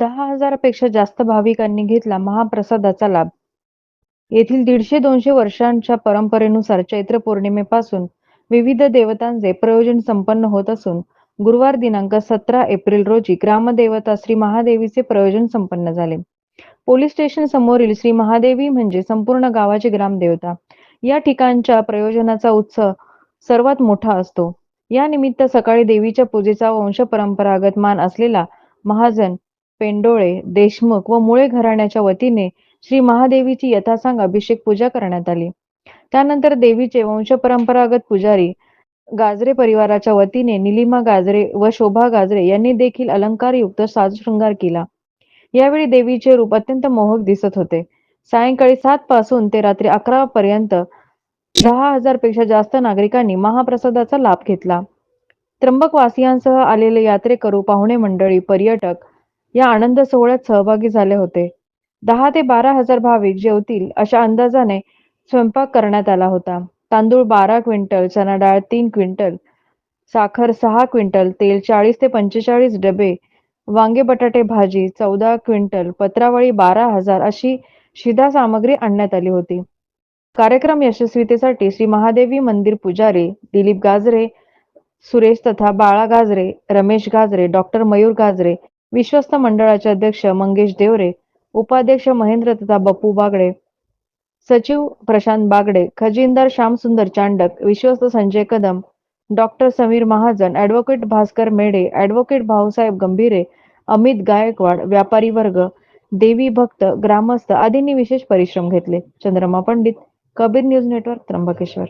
दहा हजारापेक्षा जास्त भाविकांनी घेतला महाप्रसादाचा लाभ. येथील दीडशे दोनशे वर्षांच्या परंपरेनुसार चैत्र पौर्णिमेपासून विविध देवतांचे प्रयोजन संपन्न होत असून गुरुवार दिनांक सतरा एप्रिल रोजी ग्रामदेवता श्री महादेवीचे प्रयोजन संपन्न झाले. पोलीस स्टेशन समोरील श्री महादेवी म्हणजे संपूर्ण गावाची ग्रामदेवता. या ठिकाणच्या प्रयोजनाचा उत्सव सर्वात मोठा असतो. या निमित्त सकाळी देवीच्या पूजेचा वंश परंपरागत मान असलेला महाजन पेंडोळे देशमुख व मुळे घराण्याच्या वतीने श्री महादेवीची यथासांग अभिषेक पूजा करण्यात आली. त्यानंतर देवीचे वंश परंपरागत पुजारी गाजरे परिवाराच्या वतीने निलिमा गाजरे व शोभा गाजरे यांनी देखील अलंकारयुक्त साजशृंगार केला. यावेळी देवीचे रूप अत्यंत मोहक दिसत होते. सायंकाळी सात पासून ते रात्री अकरा पर्यंत दहा हजारपेक्षा जास्त नागरिकांनी महाप्रसादाचा लाभ घेतला. त्र्यंबकवासियांसह आलेले यात्रेकरू पाहुणे मंडळी पर्यटक या आनंद सोहळ्यात सहभागी झाले होते. दहा ते बारा हजार भाविक जेवतील अशा अंदाजाने स्वयंपाक करण्यात आला होता. तांदूळ बारा क्विंटल चना डाळ तीन क्विंटल साखर सहा क्विंटल तेल चाळीस ते पंचेचाळीस डबे वांगे बटाटे भाजी चौदा क्विंटल पत्रावळी बारा हजार अशी शिधा सामग्री आणण्यात आली होती. कार्यक्रम यशस्वीतेसाठी श्री महादेवी मंदिर पुजारी दिलीप गाजरे सुरेश तथा बाळा गाजरे रमेश गाजरे डॉक्टर मयूर गाजरे विश्वस्त मंडळाचे अध्यक्ष मंगेश देवरे उपाध्यक्ष महेंद्र तथा बप्पू बागडे सचिव प्रशांत बागडे खजिनदार श्यामसुंदर चांडक विश्वस्त Sanjay Kadam doctor Sameer Mahajan advocate Bhaskar Medhe advocate Bhausaheb Gambhire Amit Gaikwad व्यापारी वर्ग देवी भक्त ग्रामस्थ आदींनी विशेष परिश्रम घेतले. Chandrama Pandit Kabir news network Trimbakeshwar.